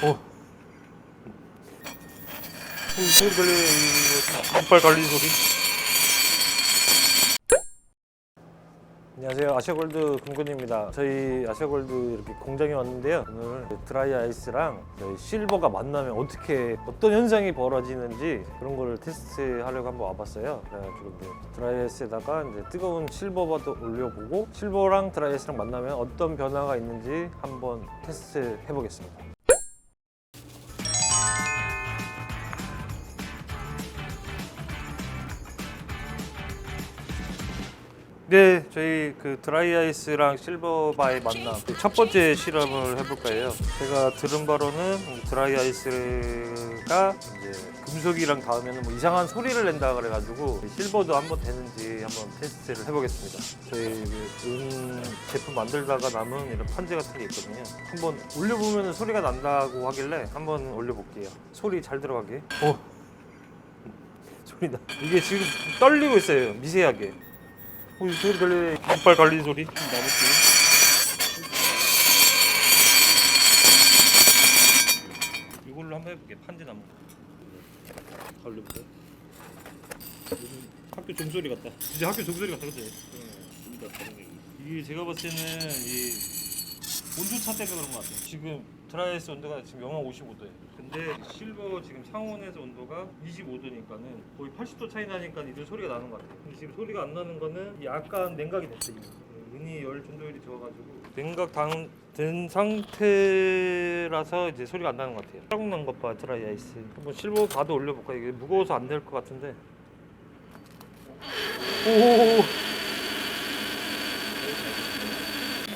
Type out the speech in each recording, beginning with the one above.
어. 소리 이 이빨 갈리는 소리. 안녕하세요. 아시아골드 금근입니다. 저희 아시아골드 이렇게 공장에 왔는데요. 오늘 드라이 아이스랑 저희 실버가 만나면 어떻게 어떤 현상이 벌어지는지 그런 거를 테스트 하려고 한번 와봤어요. 그래가지고 이제 드라이 아이스에다가 이제 뜨거운 실버바도 올려보고 실버랑 드라이 아이스랑 만나면 어떤 변화가 있는지 한번 테스트 해보겠습니다 네, 저희 그 드라이 아이스랑 실버바의 만남 그첫 번째 실험을 해볼 거예요. 제가 들은 바로는 드라이 아이스가 이제 금속이랑 닿으면 뭐 이상한 소리를 낸다 그래가지고 실버도 한번 되는지 한번 테스트를 해보겠습니다. 저희 그은 제품 만들다가 남은 이런 판재 같은 게 있거든요. 한번 올려보면 소리가 난다고 하길래 한번 올려볼게요. 소리 잘 들어가게. 어, 소리 나. 이게 지금 떨리고 있어요. 미세하게. 어, 이 소리 들려. 이빨 갈리는 소리. 나볼게요. 이걸로 한번 해볼게. 판지 나무. 갈려볼까요? 학교 종소리 같다. 진짜 학교 종소리 같다, 그치? 이게 제가 봤을 때는 이 온도차 때문에 그런 것 같아요. 지금 드라이아이스 온도가 지금 영하 55도예요. 근데 실버 지금 상온에서 온도가 25도니까는 거의 80도 차이 나니까 이런 소리가 나는 것 같아요. 근데 지금 소리가 안 나는 거는 약간 냉각이 됐어요. 은이 열 전도율이 좋아가지고 냉각 당, 된 상태라서 이제 소리가 안 나는 것 같아요. 짜국 난 것 봐, 드라이 아이스. 한번 실버 바도 올려볼까? 이게 무거워서 안 될 것 같은데. 오.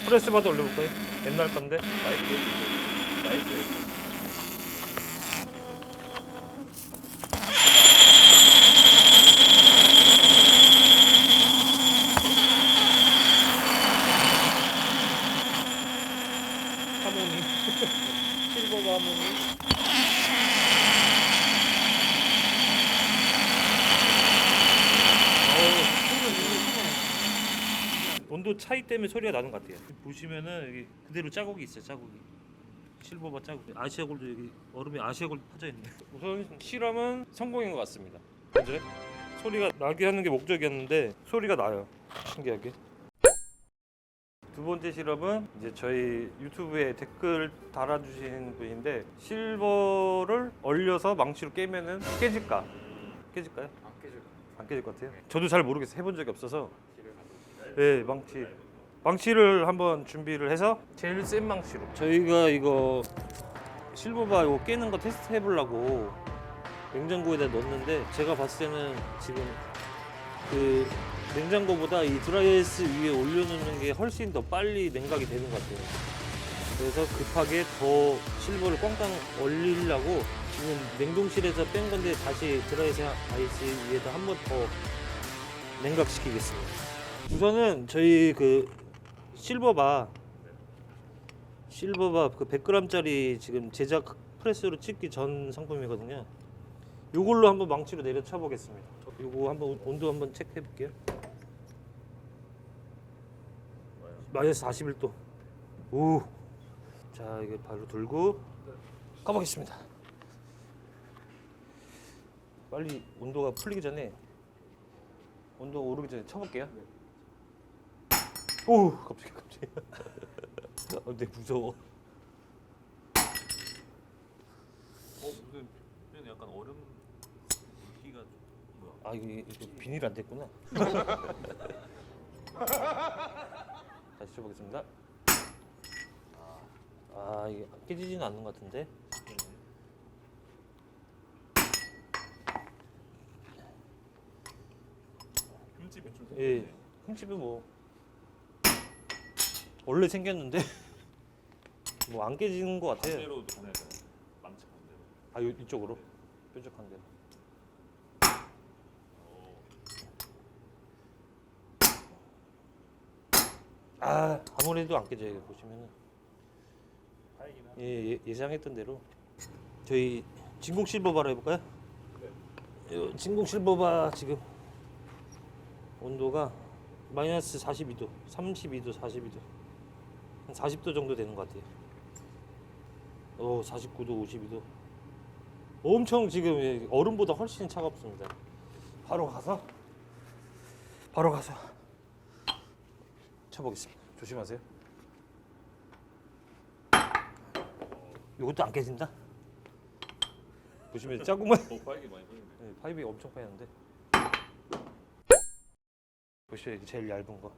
프레스 바도 올려볼까요? 옛날 건데. 나이 스. 나이스. 하모니. 실버가 하모니. 온도 차이 때문에 소리가 나는 것 같아요. 보시면은 여기 그대로 자국이 있어요. 자국이. 실버바 자국. 아시아 골드 여기 얼음이 아시아 골드 퍼져 있네. 우선 실험은 성공인 것 같습니다. 그죠? 소리가 나게 하는 게 목적이었는데 소리가 나요. 신기하게. 두 번째 실험은 이제 저희 유튜브에 댓글 달아주신 분인데 실버를 얼려서 망치로 깨면은 깨질까? 깨질까요? 안 깨질 안 깨질 것 같아요. 저도 잘 모르겠어요. 해본 적이 없어서. 네, 망치. 망치를 한번 준비를 해서 제일 센 망치로. 저희가 이거 실버바 이거 깨는 거 테스트 해보려고 냉장고에다 넣었는데 제가 봤을 때는 지금 그 냉장고보다 이 드라이아이스 위에 올려놓는 게 훨씬 더 빨리 냉각이 되는 것 같아요. 그래서 급하게 더 실버를 꽝꽝 얼리려고 지금 냉동실에서 뺀 건데 다시 드라이아이스 위에다 한 번 더 냉각시키겠습니다. 우선은 저희 그 실버바 실버바 그 100g짜리 지금 제작 프레스로 찍기 전 상품이거든요. 요걸로 한번 망치로 내려쳐 보겠습니다. 요거 한번 온도 한번 체크해 볼게요. 마이너스 41도. 오. 자, 이게 바로 들고 가보겠습니다. 빨리 온도가 풀리기 전에 온도가 오르기 전에 쳐볼게요. 오, 갑자기 갑자기. 아, 근데 무서워. 어 무슨 그냥 약간 얼음 물기가 좀 뭐야? 아, 이게, 이게 비닐 안 됐구나. 다시 쳐보겠습니다. 아, 이게 깨지지는 않는 것 같은데. 흠집이 좀 예, 생겼네. 흠집은 뭐 원래 생겼는데 뭐 안 깨지는 것 같아요. 반대로 되나? 망치 반대로. 아, 요, 이쪽으로 뾰족한 대로. 아, 아무래도 안 깨져요. 보시면은 다행이긴 하네. 예, 예, 예상했던 대로 저희 진공 실버바로 해볼까요? 요 진공 실버바 지금 온도가 마이너스 42도, 32도, 42도, 한 40도 정도 되는 것 같아요. 어 49도 52도. 엄청 지금 예, 얼음보다 훨씬 차갑습니다. 바로 가서 바로 가서 쳐보겠습니다. 조심하세요. 이것도 안 깨진다? 보시면 짜고만 어 빨개 많이. 네, 파이브가 엄청 빠졌는데. 보시죠 이게 제일 얇은 거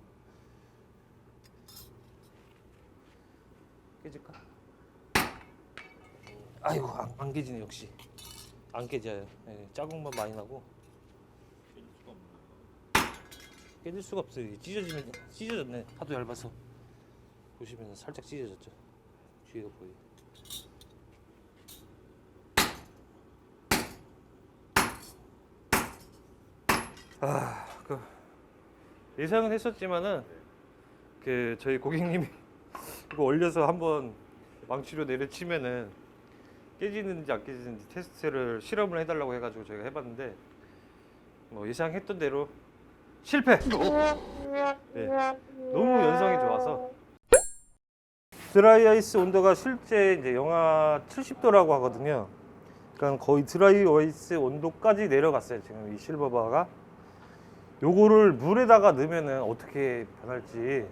깨질까? 아이고 안, 안 깨지네 역시. 안 깨져요. 네, 자국만 많이 나고. 깨질 수가 없어요. 찢어지면 찢어졌네. 하도 얇아서. 보시면 살짝 찢어졌죠. 뒤에가 보여 아그 예상은 했었지만은 그 저희 고객님이 이거 올려서 한번 망치로 내려치면은 깨지는지 안 깨지는지 테스트를 실험을 해달라고 해가지고 저희가 해봤는데 뭐 예상했던 대로 실패. 네. 너무 연성이 좋아서 드라이 아이스 온도가 실제 이제 영하 70도라고 하거든요. 그러니까 거의 드라이 아이스 온도까지 내려갔어요. 지금 이 실버바가 요거를 물에다가 넣으면은 어떻게 변할지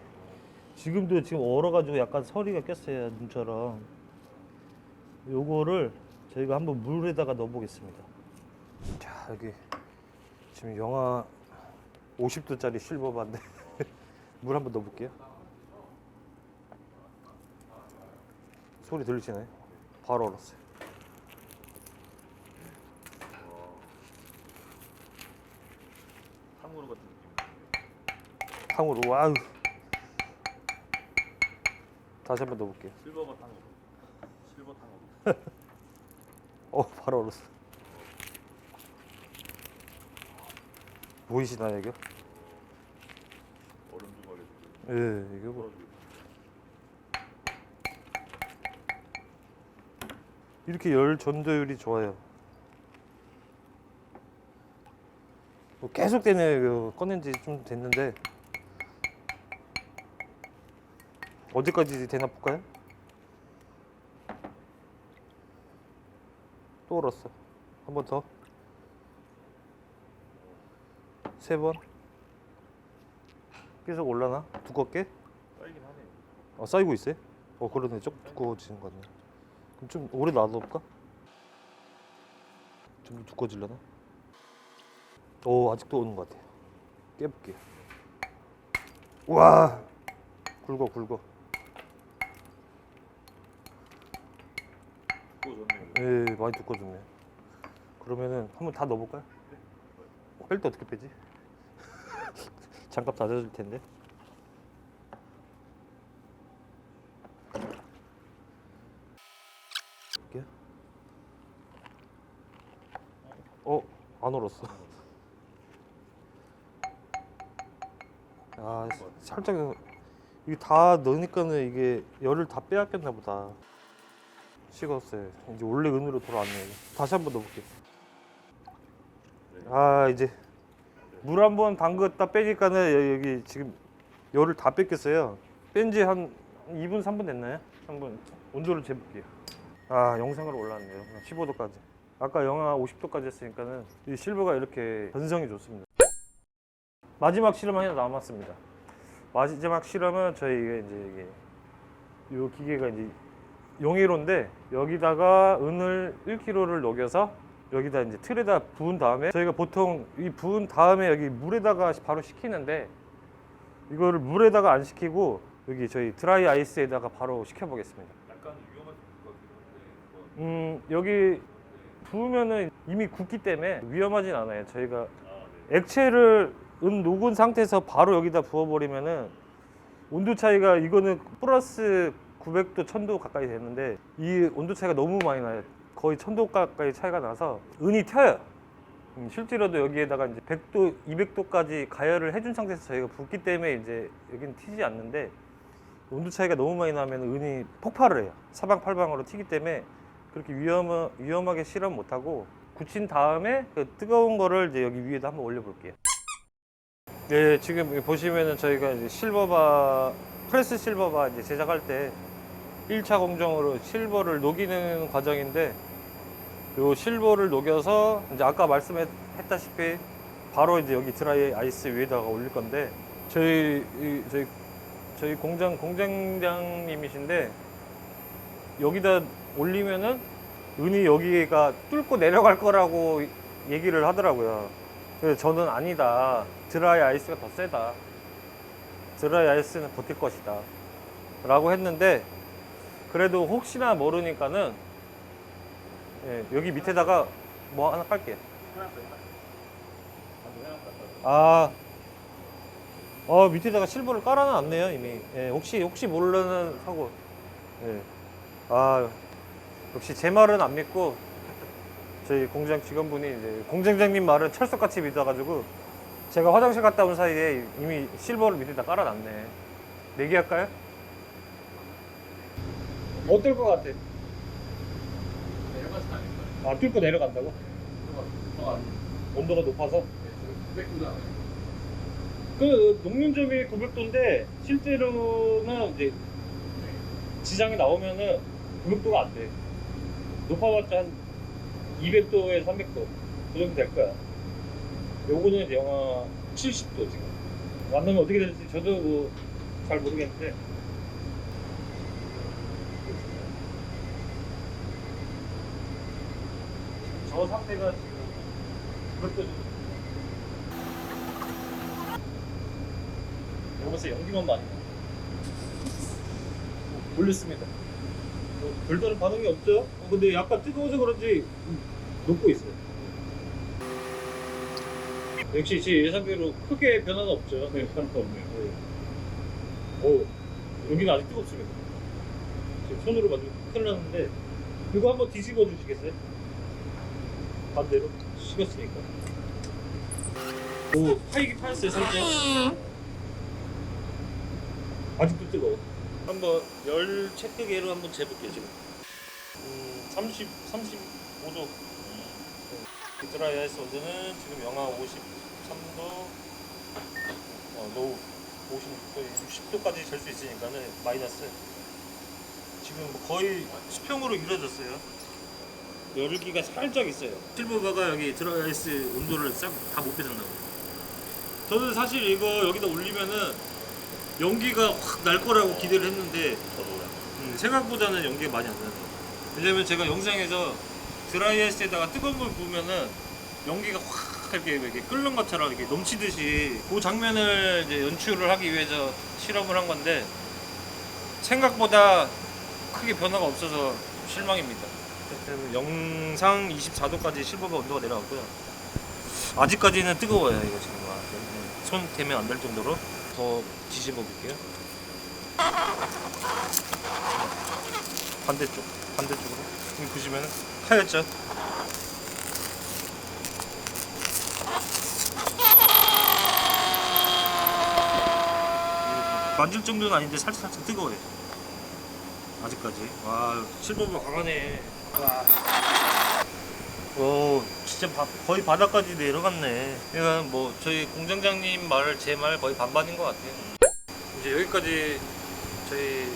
지금도 지금 얼어가지고 약간 서리가 꼈어요 눈처럼 요거를 저희가 한번 물에다가 넣어보겠습니다. 자 여기 지금 영하 50도짜리 실버바인데 물 한번 넣어볼게요. 소리 들리시나요? 바로 얼었어요. 탕후루 같은 느낌. 탕으로 와우. 다시 한번 넣어볼게요. 실버버 탕후루. 실버 탕후루. 어 바로 얼었어. 보이시나요 이거? 얼음 좀 걸려. 예, 이거 뭐 이렇게 열 전도율이 좋아요. 뭐 계속 되네 이거 꺼낸 지 좀 됐는데 어디까지 되나 볼까요? 또 얼었어. 한 번 더. 세 번. 계속 올라나? 두껍게? 빨긴 하네. 아 쌓이고 있어요? 어 그러네 조금 두꺼워지는 거 같네 그럼 좀 오래 놔둬볼까? 좀더 두꺼워질려나? 오 아직도 오는 것 같아요 깨볼게요 와 굵어 굵어 좋네요. 예 많이 두꺼워졌네 그러면은 한번 다 넣어볼까요? 뺄 때 어떻게 빼지? 장갑 닫아줄 텐데 볼게요. 어? 안 얼었어 아 살짝 이게 다 넣으니까는 이게 열을 다 빼앗겼나 보다 식었어요. 이제 원래 은으로 돌아왔네요. 다시 한 번 넣어볼게요. 아 이제 물 한 번 담갔다 빼니까는 여- 여기 지금 열을 다 뺏겼어요. 뺀 지 한 2분 3분 됐나요? 한번 온도를 재볼게요. 아 영상으로 올라왔네요. 15도까지. 아까 영하 50도까지 했으니까는 이 실버가 이렇게 변성이 좋습니다. 마지막 실험 하나 남았습니다. 마지막 실험은 저희가 이제 이게 요 기계가 이제 용해로인데 여기다가 은을 1kg를 녹여서 여기다 이제 틀에다 부은 다음에 저희가 보통 이 부은 다음에 여기 물에다가 바로 식히는데 이거를 물에다가 안 식히고 여기 저희 드라이 아이스에다가 바로 식혀 보겠습니다. 약간 위험할 수 있을 것 같긴 한데. 음 여기 부으면은 이미 굳기 때문에 위험하진 않아요. 저희가 아 네. 액체를 은 녹은 상태에서 바로 여기다 부어버리면은 온도 차이가 이거는 플러스 900도 1000도 가까이 되는데 이 온도 차이가 너무 많이 나요. 거의 1000도 가까이 차이가 나서 은이 튀어요. 음, 실제로도 여기에다가 이제 100도, 200도까지 가열을 해준 상태에서 저희가 붓기 때문에 이제 여기는 튀지 않는데 온도 차이가 너무 많이 나면 은이 폭발을 해요. 사방팔방으로 튀기 때문에 그렇게 위험, 위험하게 실험 못하고 굳힌 다음에 그 뜨거운 거를 이제 여기 위에다 한번 올려볼게요. 네, 지금 보시면은 저희가 이제 실버바 프레스 실버바 이제 제작할 때 1차 공정으로 실버를 녹이는 과정인데 요 실버를 녹여서 이제 아까 말씀했다시피 바로 이제 여기 드라이 아이스 위에다가 올릴 건데 저희 이- 저희 저희 공장 공장장님이신데 여기다 올리면은 은이 여기가 뚫고 내려갈 거라고 얘기를 하더라고요. 그래서 저는 아니다. 드라이 아이스가 더 세다. 드라이 아이스는 버틸 것이다. 라고 했는데 그래도 혹시나 모르니까는 예, 여기 밑에다가 뭐 하나 깔게요. 아, 어 밑에다가 실버를 깔아놨네요 이미. 예, 혹시 혹시 모르는 사고. 예. 아 역시 제 말은 안 믿고 저희 공장 직원분이 이제 공장장님 말은 철석같이 믿어가지고 제가 화장실 갔다 온 사이에 이미 실버를 밑에다 깔아놨네. 내기할까요? 어떨 것 같아? 내려가지 않을까요? 아 뚫고 내려간다고? 더 안. 온도가 높아서? 900도도 안 해요. 그 녹는점이 900도인데 실제로는 이제 지장이 나오면은 900도가 안 돼. 높아봤자 한 200도에 300도 그 정도 될 거야. 요거는 이제 영하 70도 지금. 만나면 어떻게 될지 저도 뭐 잘 모르겠는데. 저 상태가 지금 900도 정도. 여기서 연기만 많이 나. 어, 올렸습니다. 어, 별다른 반응이 없죠? 어, 근데 약간 뜨거워서 그런지 음, 녹고 있어요. 역시 제 예상대로 크게 변화는 없죠. 네, 변화가 없네요. 오, 여기는 아직 뜨겁습니다. 지금 손으로 만지면 큰일 났는데 이거 한번 뒤집어 주시겠어요? 반대로 식었으니까. 오, 파이기 파였어요, 살짝. 아직도 뜨거워. 한번 열 체크계로 한번 재볼게요 지금. 음, 30, 35도. 드라이 아이스 온도는 지금 영하 53도, 어, 노우 50, 60도까지 잴수 있으니까는 마이너스. 지금 뭐 거의 수평으로 이루어졌어요. 열기가 살짝 있어요. 실버바가 여기 드라이 아이스 온도를 싹 다 못 빼준다고. 저는 사실 이거 여기다 올리면은 연기가 확 날 거라고 기대를 했는데 음, 생각보다는 연기가 많이 안 나요. 왜냐면 제가 영상에서 드라이아이스에다가 뜨거운 물 부으면은 연기가 확 이렇게, 이렇게 끓는 것처럼 이렇게 넘치듯이 그 장면을 이제 연출을 하기 위해서 실험을 한 건데 생각보다 크게 변화가 없어서 실망입니다. 그래서 영상 24도까지 실버가 온도가 내려갔고요. 아직까지는 뜨거워요 이거 지금 아, 네. 손 대면 안 될 정도로 더 뒤집어 볼게요. 반대쪽, 반대쪽으로. 여기 보시면 하얗죠? 만질 정도는 아닌데 살짝 살짝 뜨거워요. 아직까지. 와, 실버가 강하네. 와. 오, 진짜 바- 거의 바닥까지 내려갔네. 그러니까 뭐 저희 공장장님 말 제 말 거의 반반인 것 같아요. 이제 여기까지 저희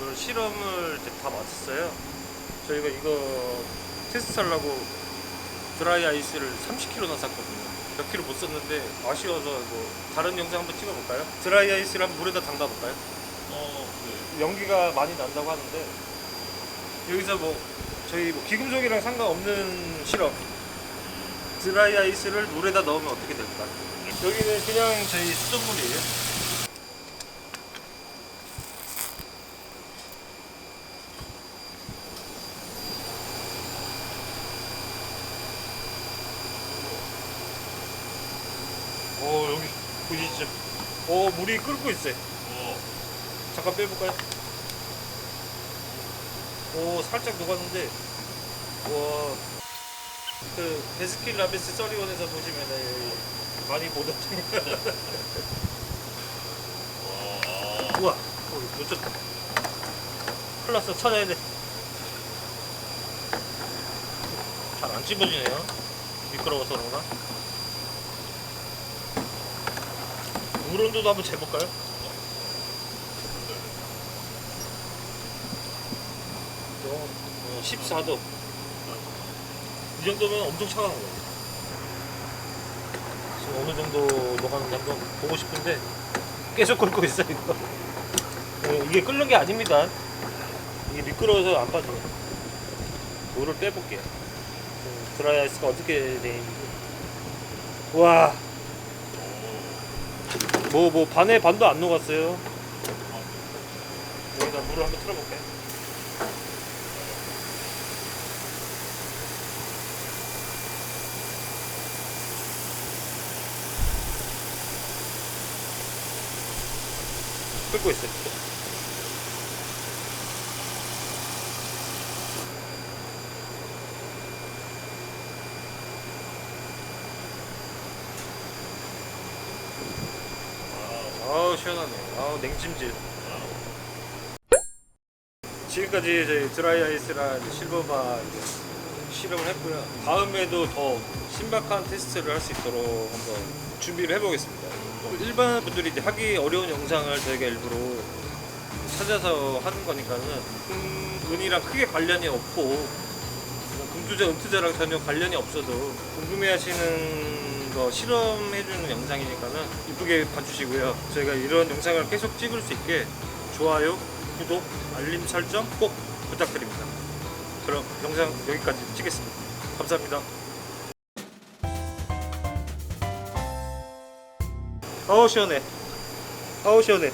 오늘 실험을 이제 다 마쳤어요. 저희가 이거 테스트하려고 드라이 아이스를 30kg나 샀거든요. 몇 킬로 못 썼는데 아쉬워서 뭐 다른 영상 한번 찍어볼까요? 드라이 아이스를 한번 물에다 담가볼까요? 어, 네. 연기가 많이 난다고 하는데 여기서 뭐 저희 뭐 기금속이랑 상관없는 실험 드라이 아이스를 물에다 넣으면 어떻게 될까? 여기는 그냥 저희 수돗물이에요. 오 여기 보시죠. 오 물이 끓고 있어요. 어, 잠깐 빼볼까요? 오 살짝 녹았는데 와. 그 베스킨 라빈스 써리원에서 보시면은 많이 보던 와, 우와. 어, 놓쳤다. 큰일 났어. 찾아야 돼 잘 안 찝어지네요. 미끄러워서 그런가? 물 온도도 한번 재볼까요? 어, 14도. 이 정도면 엄청 차가운 거예요. 지금 어느 정도 녹았는지 한번 보고 싶은데 계속 끓고 있어요 이거. 어, 이게 끓는 게 아닙니다. 이게 미끄러워서 안 빠져요. 물을 빼볼게요. 드라이 아이스가 어떻게 돼 있는지. 와. 뭐, 뭐, 반에 반도 안 녹았어요. 여기다 물을 한번 틀어볼게. 끓고 있어요. 아우 시원하네. 아우 냉찜질. 지금까지 저희 드라이 아이스랑 실버바 실험을 했고요. 다음에도 더 신박한 테스트를 할 수 있도록 한번 준비를 해보겠습니다. 일반 분들이 이제 하기 어려운 영상을 저희가 일부러 찾아서 하는 거니까는 금, 은이랑 크게 관련이 없고 뭐 금투자, 은투자랑 전혀 관련이 없어도 궁금해하시는 거 실험해주는 영상이니까는 이쁘게 봐주시고요. 저희가 이런 영상을 계속 찍을 수 있게 좋아요, 구독, 알림 설정 꼭 부탁드립니다. 그럼 영상 여기까지 찍겠습니다. 감사합니다. 아우 시원해. 아우 시원해.